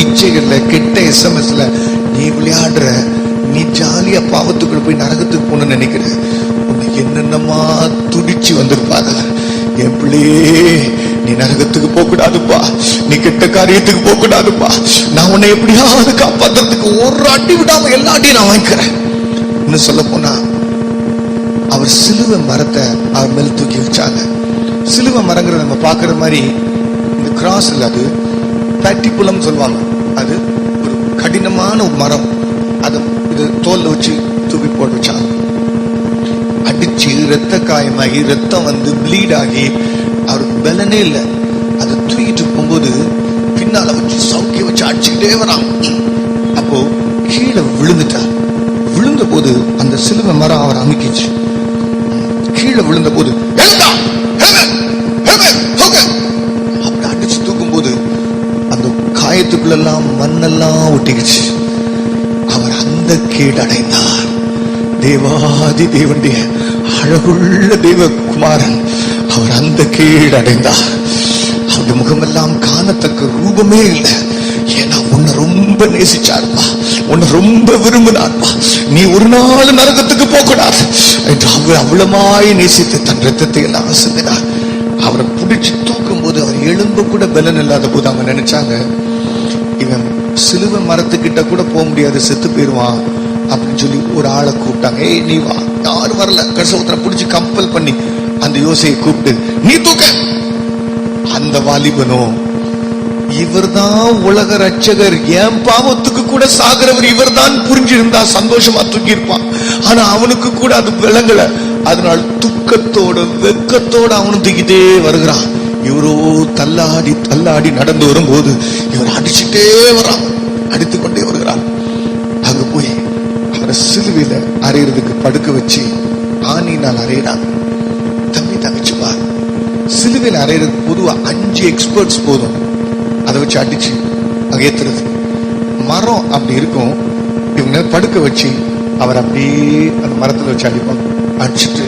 இச்சைகள்ல கெட்ட எஸ்எம்எஸ்ல நீ விளையாடுற நீ ஜாலியா பாவத்துக்குள்ள போய் நரகத்துக்கு போகணும்னு நினைக்கிற. உனக்கு என்னென்னமா துடிச்சு வந்திருப்பாங்க. என் பிள்ளையே நீ நரகத்துக்கு போக கூடாதுப்பா நீ கெட்ட காரியத்துக்கு போக கூடாதுப்பா நான் உன்னை எப்படியாவது காப்பாத்துறதுக்கு ஒரு அடி விடாம எல்லா அடியும் நான் வாங்கிக்கிறேன். இன்னும் சொல்ல போனா அவர் சிலுவை மரத்தை அவர் மேல் தூக்கி வச்சாங்க. சிலுவை மரங்கிறத நம்ம பார்க்குற மாதிரி இந்த கிராஸ் இல்ல அது பேட்டிப்புலம் சொல்லுவாங்க அது ஒரு கடினமான மரம். அதை இது தோல்ல வச்சு தூக்கி போட்டு வச்சாங்க. அடிச்சு ரத்த காயமாகி ரத்தம் வந்து ப்ளீட் ஆகி அவருக்கு பலனே இல்லை. அதை தூக்கிட்டு போகும்போது பின்னால வச்சு சவுக்கிய வச்சு அடிச்சுக்கிட்டே வரான் அப்போ கீழே விழுந்துட்டார் விழுந்த போது அந்த சிலுவை மரம் அவர் அமைக்கிச்சு கீழே விழுந்த போது "எழுந்தா! எழுந்து! தூக்கு!" அப்படி அடிச்சு தூக்கும் போது அந்த எல்லாம் மண்ணெல்லாம் ஒட்டிக்கிச்சு. அவர் அந்த கேடு அடைந்தார் தேவாதி தேவனுடைய அழகுள்ள தேவகுமாரன் அவர் அந்த கேடு அடைந்தார் அவருடைய முகமெல்லாம் காணத்தக்க ரூபமே இல்லை. ஏன்னா உன்னை ரொம்ப நேசிச்சார்ப்பா. உன்னை ரொம்ப விரும்பினார்ப்பா. நீ ஒரு நாள் நரகத்துக்கு போகக்கூடாது என்று அவர் அவ்வளமாய் நேசித்து தன் ரத்தத்தை எல்லாம் சிந்தினார் அவரை பிடிச்சு தூக்கும் போது அவர் எலும்பு கூட பலன் இல்லாத போது அவங்க நினைச்சாங்க இவன் சிலுவை மரத்துக்கிட்ட கூட போக முடியாது செத்து போயிருவான் அப்படின்னு சொல்லி ஒரு ஆளை கூப்பிட்டாங்க. ஏய் நீ வா. யாரும் வரல. கடைசி ஒருத்தரை பிடிச்சி கம்பல் பண்ணி அந்த யோசையை கூப்பிட்டு நீ தூக்க. அந்த வாலிபனும் இவர் தான் உலக ரட்சகர் என் பாவத்துக்கு கூட சாகிறவர் இவர் தான் புரிஞ்சிருந்தா சந்தோஷமா தூக்கி இருப்பான் ஆனா அவனுக்கு கூட அது விளங்கல. அதனால் துக்கத்தோட வெக்கத்தோட அவனும் தூக்கிட்டே வருகிறான். இவரோ தள்ளாடி தள்ளாடி நடந்து வரும்போது இவர் அடிச்சுட்டே வரான். அடித்து கொண்டே வருகிறார் அங்க போய் அவரை சிலுவையில அறையிறதுக்கு படுக்க வச்சு ஆணினால் அறையிறான். தம்பி தங்கச்சி பார். சிலுவையில் அறையிறதுக்கு பொதுவா அஞ்சு எக்ஸ்பர்ட்ஸ் போதும். அதை வச்சு அடிச்சு அங்க ஏத்துறது மரம் அப்படி இருக்கும். இவங்க படுக்க வச்சு அவர் அப்படியே அந்த மரத்துல வச்சு அடிப்பாங்க அடிச்சுட்டு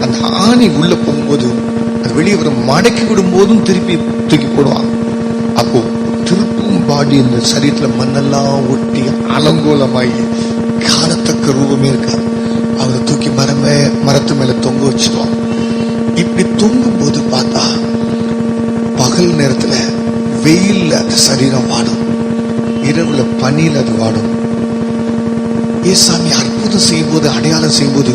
அந்த ஆணி உள்ள போகும்போது வெளியே வர மடக்கி விடும் போதும் திருப்பி தூக்கி போடுவான் அப்போ திருப்பும் பாடி இந்த சரீரத்துல மண்ணெல்லாம் ஒட்டி அலங்கோலமாகி காணத்தக்க ரூபமே இருக்காது. அவரை தூக்கி மரமே மரத்து மேல தொங்க வச்சிருவான் இப்படி தொங்கும் போது பார்த்தா பகல் நேரத்துல வெயில்ல அந்த சரீரம் வாடும். இரவுல பனியில அது வாடும். ஏசாமி அற்புதம் செய்யும்போது அடையாளம் செய்யும்போது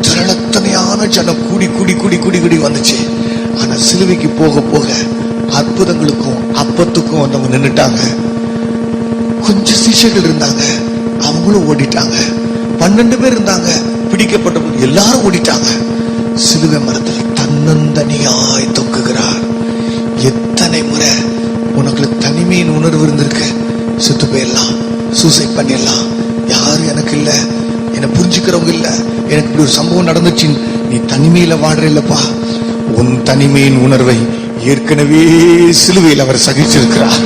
திரளத்தனையான ஜனம் கூடி கூடி கூடி கூடி கூடி வந்துச்சு. சிலுவைக்கு போக போக அற்புதங்களுக்கும் அப்பத்துக்கும் வந்தவங்க நின்னுட்டாங்க. கொஞ்சம் சிஷ்யர்கள் இருந்தாங்க. அவங்களும் ஓடிட்டாங்க. பன்னெண்டு பேர் இருந்தாங்க. பிடிக்கப்பட்ட எல்லாரும் ஓடிட்டாங்க. சிலுவை மரத்தில் தன்னந்தனியாய் தொங்குகிறார். எத்தனை முறை உனக்கு தனிமையின் உணர்வு இருந்திருக்கு. செத்து போயிடலாம். சூசைட் பண்ணிடலாம். யாரும் எனக்கு இல்ல. என்னை புரிஞ்சுக்கிறவங்க இல்ல. எனக்கு இப்படி ஒரு சம்பவம் நடந்துச்சு நீ தனிமையில வாடுற இல்லப்பா. உன் தனிமையின் உணர்வை ஏற்கனவே சிலுவையில் அவர் சகிச்சிருக்கிறார்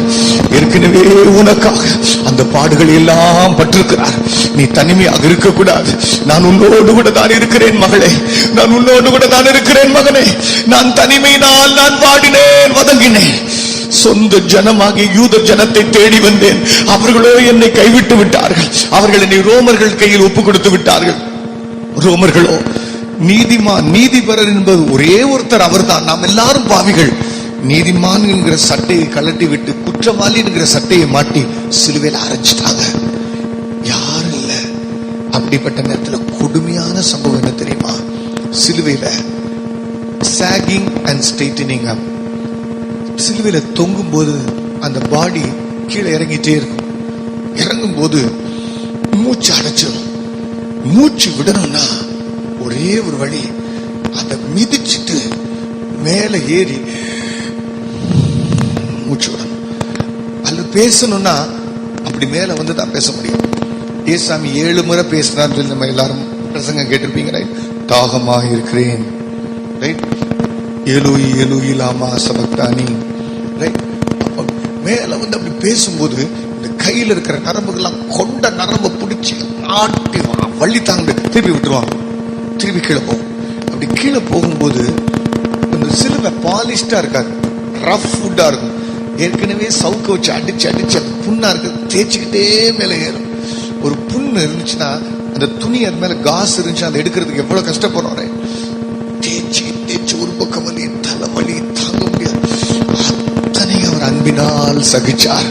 ஏற்கனவே உனக்காக அந்த பாடுகள் எல்லாம் பட்டிருக்கிறார். நீ தனிமையாக இருக்கக்கூடாது. நான் உன்னோடு கூட தான் இருக்கிறேன் மகளே. நான் உன்னோடு கூட தான் இருக்கிறேன் மகனே. நான் தனிமையினால் நான் பாடினேன் வதங்கினேன். சொந்த ஜனமாகிய யூத ஜனத்தை தேடி வந்தேன். அவர்களோ என்னை கைவிட்டு விட்டார்கள். அவர்கள் என்னை ரோமர்கள் கையில் ஒப்பு கொடுத்து விட்டார்கள். ரோமர்களோ நீதிமான் நீதிபரர் என்பது ஒரே ஒருத்தர் அவர்தான். நாம் எல்லாரும் பாவிகள். நீதிமான் என்கிற சட்டையை கழட்டி விட்டு குற்றவாளி என்கிற சட்டையை மாட்டி சிலுவையில் அரைச்சிட்டாங்க. யாரும் இல்ல. அப்படிப்பட்ட நேரத்துல கொடுமையான சம்பவம் என்ன தெரியுமா? சிலுவையில சாகிங் அண்ட் ஸ்ட்ரெயிட்டனிங் அப் சிலுவையில தொங்கும் போது அந்த பாடி கீழே இறங்கிட்டே இருக்கும். இறங்கும் போது மூச்சு அடைச்சிடும் மூச்சு விடணும்னா ஒரே ஒரு வழி அதை மிதிச்சிட்டு மேல ஏறி மூச்சு விடணும். அல்ல பேசணும்னா அப்படி மேல வந்து தான் பேச முடியும். ஏசாமி ஏழு முறை பேசுறான்னு சொல்லி நம்ம எல்லாரும் பிரசங்கம் கேட்டிருப்பீங்க ரைட் தாகமாக இருக்கிறேன் ரைட் ஏலோயி ஏலோயி லாமா சபக்தானி ரைட் அப்ப மேல வந்து அப்படி பேசும்போது இந்த கையில இருக்கிற நரம்புகள்லாம் கொண்ட நரம்பை பிடிச்சி ஆட்டி வழி தாங்க திருப்பி விட்டுருவாங்க. திருப்பி கீழே போகும் அப்படி கீழே போகும்போது இந்த சிலுவை பாலிஷ்டா இருக்காது ரஃப் ஃபுட்டா இருக்கும். ஏற்கனவே சவுக்க வச்சு அடிச்சு அடிச்சு அந்த புண்ணா இருக்கு. தேய்ச்சிக்கிட்டே மேலே ஏறும். ஒரு புண்ணு இருந்துச்சுன்னா அந்த துணி அது மேல காசு இருந்துச்சு அதை எடுக்கிறதுக்கு எவ்வளவு கஷ்டப்படுறோம் தேய்ச்சி தேய்ச்சி ஒரு பக்கம் வலி தலைவலி தாங்க முடியாது. அத்தனை அவர் அன்பினால் சகிச்சார்.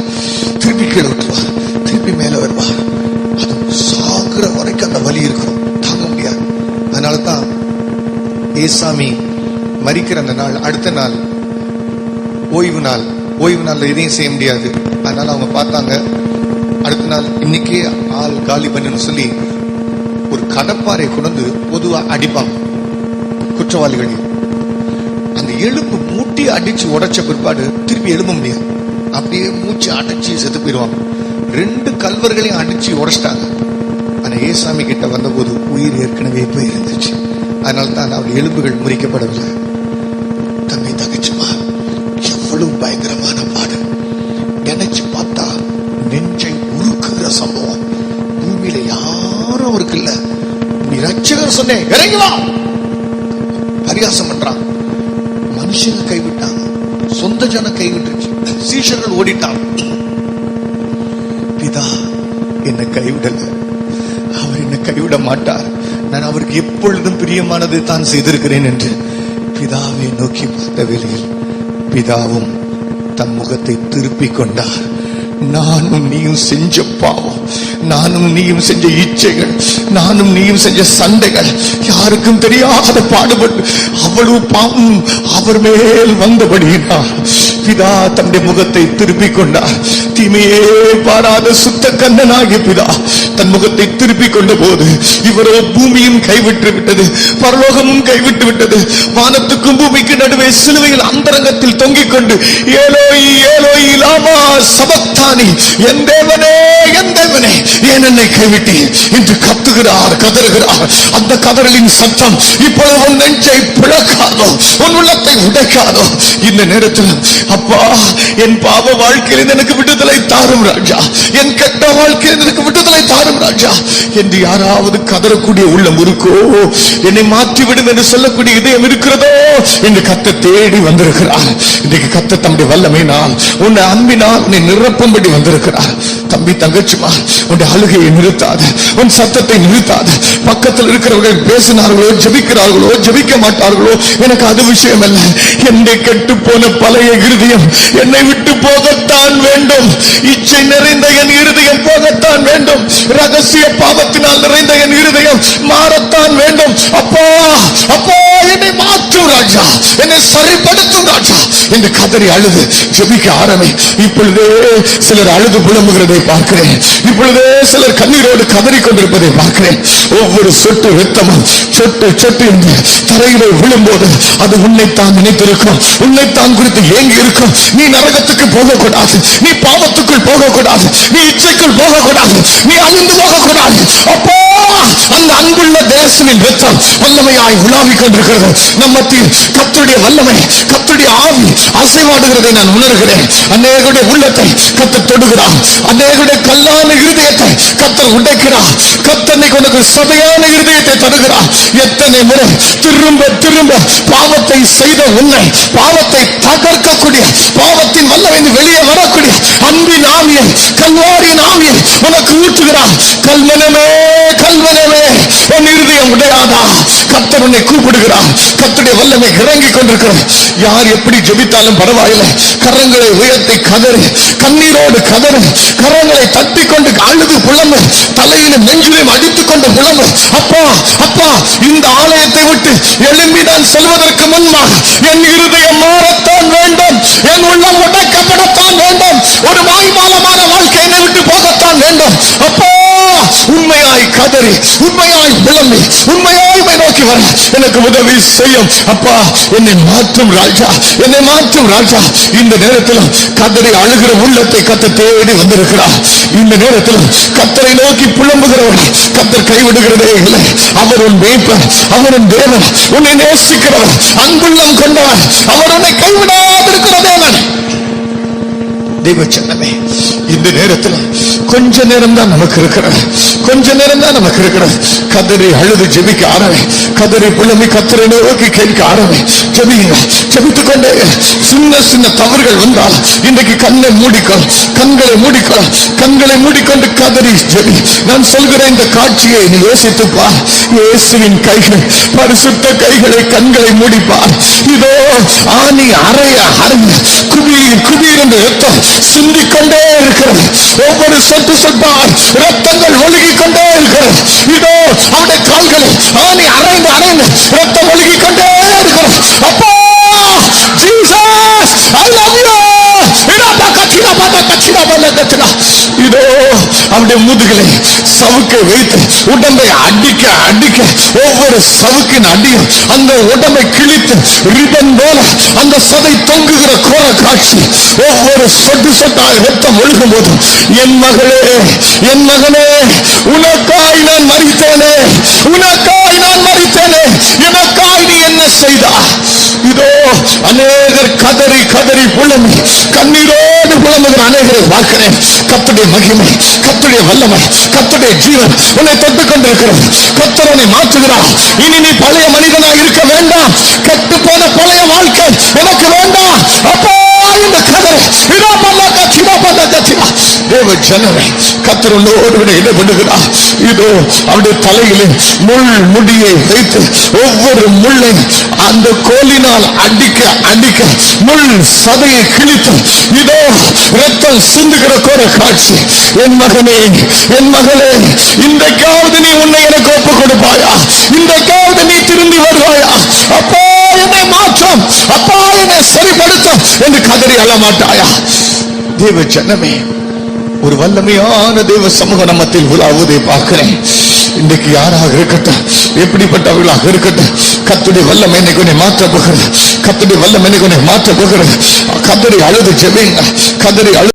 திருப்பி கீழே விட்டுருவார் திருப்பி மேலே வருவார். ஏசாமி மறிக்கிற அந்த நாள் அடுத்த நாள் ஓய்வு நாள். ஓய்வு நாள்ல எதையும் செய்ய முடியாது. அதனால அவங்க பார்த்தாங்க அடுத்த நாள் இன்னைக்கே ஆள் காலி பண்ணுன்னு சொல்லி ஒரு கடப்பாறை கொண்டு பொதுவா அடிப்பாங்க குற்றவாளிகள். அந்த எலும்பு மூட்டி அடிச்சு உடைச்ச பிற்பாடு திருப்பி எழும்ப முடியாது. அப்படியே மூச்சு அடைச்சு செத்து போயிடுவாங்க. ரெண்டு கல்வர்களையும் அடிச்சு உடைச்சிட்டாங்க. ஆனா ஏசாமி கிட்ட வந்தபோது உயிர் ஏற்கனவே போய் இருந்துச்சு அதனால் தான் அவருடைய எலும்புகள் முறிக்கப்படவில்லை. தம்பி தகச்சுமா. எவ்வளவு பயங்கரமான பாடு நினைச்சு பார்த்தா நெஞ்சை உருக்குகிற சம்பவம். பூமியில யாரும் அவருக்கு இல்ல. நீ ரட்சகர் சொன்னேன் இறங்கலாம் பரிகாசம் பண்றான். மனுஷங்க கைவிட்டாங்க சொந்த ஜனம் கைவிட்டுச்சு சீஷர்கள் ஓடிட்டாங்க பிதா என்னை கைவிடல. அவர் என்னை கைவிட மாட்டார். நான் அவருக்கு எப்பொழுதும் பிரியமானதை தான் செய்திருக்கிறேன் என்று பிதாவை நோக்கி பார்த்த வேளையில் பிதாவும் தம் முகத்தை திருப்பிக் கொண்டார். நானும் நீயும் செஞ்ச பாவம். நானும் நீயும் செஞ்ச இச்சைகள் நானும் நீயும் செஞ்ச சண்டைகள் யாருக்கும் தெரியாத பாடுபட்டு அவ்வளவு பாவம் அவர் மேல் வந்தபடியினார் பிதா தன்னுடைய முகத்தை திருப்பிக் கொண்டார். தீமையே பாராத சுத்த கண்ணனாகிய பிதா தன் முகத்தை திருப்பிக் கொண்ட போது இவரோ பூமியும் கைவிட்டு விட்டது பரலோகமும் கைவிட்டு விட்டது. வானத்துக்கும் பூமிக்கு நடுவே சிலுவையில் அந்தரங்கத்தில் தொங்கிக் கொண்டு ஏலோய் ஏலோய் லாமா சபக்தானி என் தேவனே என் ஏன் என்னை கைவிட்டீர் என்று கத்துகிறார் கதறுகிறார். அந்த கதறலின் சத்தம் இப்பொழுது உன் நெஞ்சை பிளக்காதோ உன் உள்ளத்தை உடைக்காதோ. இந்த நேரத்தில் அப்பா என் பாவ வாழ்க்கையில் எனக்கு விடுதலை தாரும் ராஜா. என் கெட்ட வாழ்க்கையில் எனக்கு விடுதலை தாரும் ராஜா. என்று யாராவது கதறக்கூடிய உள்ளம் இருக்கோ? என்னை மாற்றி விடும் என்று சொல்லக்கூடிய இதயம் இருக்கிறதோ? இன்று கத்த தேடி வந்திருக்கிறார். இன்றைக்கு கத்த தம்பி வல்லமையினால் உன்னை அன்பினால் நீ நிரப்பும்படி வந்திருக்கிறார். தம்பி தங்கச்சிமா உன் அழுகையை நிறுத்தாத உன் சத்தத்தை நிறுத்தாத. பக்கத்தில் இருக்கிறவர்கள் பேசினார்களோ ஜபிக்கிறார்களோ ஜபிக்க மாட்டார்களோ எனக்கு அது விஷயம் அல்ல என்னை கெட்டு போன பழைய இருதயம் என்னை விட்டு போகத்தான் வேண்டும். இச்சை நிறைந்த என் இருதயம் போகத்தான் வேண்டும். ரகசிய பாவத்தினால் நிறைந்த என் இருதயம் மாறத்தான் வேண்டும். அப்பா அப்பா ராஜா என்னை சரிப்படுத்தும் ராஜா. என்று கதறி அழுது ஜெபிக்க ஆரம்பி. இப்பொழுதே சிலர் அழுது புலம்புகிறதை பார்க்கிறேன். இப்பொழுதே சிலர் கண்ணீரோடு கதறி கொண்டிருப்பதை பார்க்கிறேன். ஒவ்வொரு சொட்டு ரத்தமும் சொட்டு சொட்டு என்று தரையிலே விழும்போது அது உன்னைத்தான் நினைத்திருக்கும். உன்னைத்தான் குறித்து ஏங்கி இருக்கும். நீ நரகத்துக்கு போகக்கூடாது. நீ பாவத்துக்குள் போகக்கூடாது. நீ இச்சைக்குள் போகக்கூடாது. நீ அழிந்து போகக்கூடாது. அப்போ அந்த அன்புள்ள தேசனின் ரத்தம் வல்லமையாய் உலாவிக் கொண்டிருக்கிறது. நம் மத்தியில் கத்துடைய வல்லமை கத்துடைய ஆவி அசைவாடுகிறதை நான் உணர்கிறேன். அநேகருடைய உள்ளத்தை கத்தர் தொடுகிறார். அநேகருடைய கல்லான இருதயத்தை கத்தர் உடைக்கிறார். கத்தனை உனக்கு சபையான இருதயத்தை தருகிறார். எத்தனை முறை திரும்ப திரும்ப பாவத்தை செய்த உன்னை பாவத்தை தகர்க்கக்கூடிய பாவத்தின் வல்லமை வெளியே வரக்கூடிய அன்பின் ஆவியை கல்வாரின் ஆவியை உனக்கு ஊற்றுகிறார் கல்மனமே கல் கல்மனமே உன் இருதயம் உடையாதா? கத்தர் உன்னை கூப்பிடுகிறான் கத்துடைய வல்லமை இறங்கிக் கொண்டிருக்கிறோம் யார் எப்படி ஜெபித்தாலும் பரவாயில்லை. கரங்களை உயர்த்தி கதறி கண்ணீரோடு கதறி கரங்களை தட்டி கொண்டு அழுது புலம்பு தலையிலும் நெஞ்சிலும் அடித்துக் கொண்டு புலம்பு. அப்பா அப்பா இந்த ஆலயத்தை விட்டு எழும்பி நான் செல்வதற்கு முன்பாக என் இருதயம் மாறத்தான் வேண்டும். என் உள்ளம் உடைக்கப்படத்தான் வேண்டும். ஒரு வாய்மாலமான வாழ்க்கையினை விட்டு போகத்தான் வேண்டும். அப்பா உண்மையாய் கதறி உண்மையாய் விளம்பி உண்மையாய் நோக்கி வர. எனக்கு உதவி செய்யும். அப்பா என்னை மாற்றும் ராஜா என்னை மாற்றும் ராஜா. இந்த நேரத்தில் கதறி அழுகிற உள்ளத்தை கத்த தேடி வந்திருக்கிறார். இந்த நேரத்தில் கத்தரை நோக்கி புலம்புகிறவர்கள் கத்தர் கைவிடுகிறதே இல்லை. அவர் உன் மேய்ப்பர் அவர் உன் தேவன் உன்னை நேசிக்கிறவர் அன்புள்ளம் கொண்டவர். அவர் உன்னை கைவிடாதிருக்கிற தேவன். தெய்வ இந்த நேரத்தில் கொஞ்ச நேரம் தான் நமக்கு இருக்கிறது. கொஞ்ச நேரம் தான் நமக்கு இருக்கிறது. கதறி அழுது ஜெபிக்க ஆரம்பி கதறி புலமி கத்தரை நோக்கி கேட்க ஆரம்பி ஜெபிங்க ஜெபித்துக் கொண்டே சின்ன சின்ன தவறுகள் வந்தால் இன்றைக்கு கண்ணை மூடிக்கொள் கண்களை மூடிக்கொள் கண்களை மூடிக்கொண்டு கதறி ஜெபி. நான் சொல்கிற இந்த காட்சியை நீ யோசித்து இயேசுவின் கைகள் பரிசுத்த கைகளை கண்களை மூடிப்பார். இதோ ஆணி அறைய அறைய குபீர் குபீர் என்று ரத்தம் சிந்திக் கொண்டே இருக்கிறது ஒவ்வொரு சொட்டு சொட்டால் ரத்தங்கள் ஒழுகிக் கொண்டே இருக்கிறது இதோ அவருடைய கால்களை ஆணி அரைந்து அரைந்து ரத்தம் ஒழுகிக் கொண்டே இருக்கிறது அப்பா ஜீசஸ் ஐ லவ் யூ அவருடைய முதுகலை சவுக்கை வைத்து உடம்பை அடிக்க அடிக்க ஒவ்வொரு சவுக்கின் அடியும் அந்த உடம்பை கிழித்து ரிபன் போல அந்த சதை தொங்குகிற கோல காட்சி ஒவ்வொரு சொட்டு சொட்டாக ரத்தம் ஒழுகும் போது என் மகளே என் மகனே உனக்காய் நான் மறித்தேனே உனக்காய் நான் மறித்தேனே எனக்காய் நீ என்ன செய்தா அநேகர் கதறி கதறி புலம்பி கண்ணீரோடு புலம்புகிற அநேகரை பார்க்கிறேன். கத்துடைய மகிமை கத்துடைய வல்லமை கத்துடைய ஜீவன் உன்னை தொட்டுக் கொண்டிருக்கிறது கத்தர் உன்னை மாற்றுகிறார். இனி நீ பழைய மனிதனா இருக்க வேண்டாம். கெட்டு போன பழைய வாழ்க்கை எனக்கு வேண்டாம். அப்பா இந்த கதரை இதோ பண்ணாக்கா தேவ ஜனமே கத்தர் உன்னோடு என்ன பண்ணுகிறார் இதோ அவருடைய தலையிலே முள் முடியை வைத்து ஒவ்வொரு முள்ளை அந்த கோலினால் அடிக்க அடிக்க முள் சதையை கிழித்து இதோ ரத்தம் சிந்துகிற கோர காட்சி. என் மகனே என் மகளே இன்றைக்காவது நீ உன்னை எனக்கு ஒப்பு கொடுப்பாயா? இன்றைக்காவது நீ திரும்பி வருவாயா? அப்பா என்னை மாற்றம். அப்பா என்னை சரிப்படுத்தும். என்று கதறி அழ மாட்டாயா? தேவ ஜனமே ஒரு வல்லமையான தேவ சமூக நம்மத்தில் உலாவதை பார்க்கிறேன். இன்றைக்கு யாராக இருக்கட்டும் எப்படிப்பட்டவர்களாக இருக்கட்டும் கத்துடைய வல்லம் இன்னைக்கு உன்னை மாற்ற போகிறது. கத்துடைய வல்லம் இன்னைக்கு உன்னை மாற்ற போகிறது. கதறி அழுது ஜெபிங்க கதறி அழு